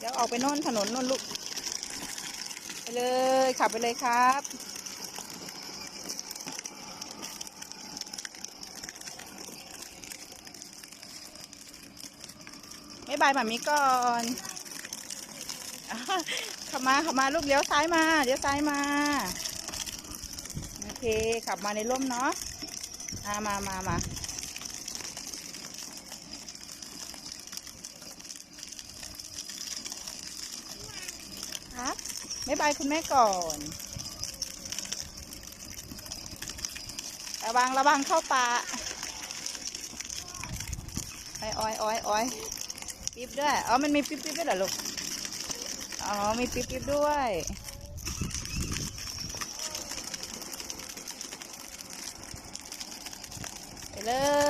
เดี๋ยวออกไปโน่นถนนโน่นลูก ไปเลย ขับไปเลยครับไม่บายหมามีก่อนอขับมาขับมาลูกเลี้ยวซ้ายมาเลี้ยวซ้ายมา โอเค ขับมาในร่มเนาะอ่ามามามาครับ ไม่บายคุณแม่ก่อน ระวังระวังเข้าป่าไอ้อ้อยอ้อยอ้อยปิ๊บด้วย อ๋อ มันมีปิ๊บปิ๊บด้วยเหรอลูก อ๋อ มีปิ๊บปิ๊บด้วยไปเลย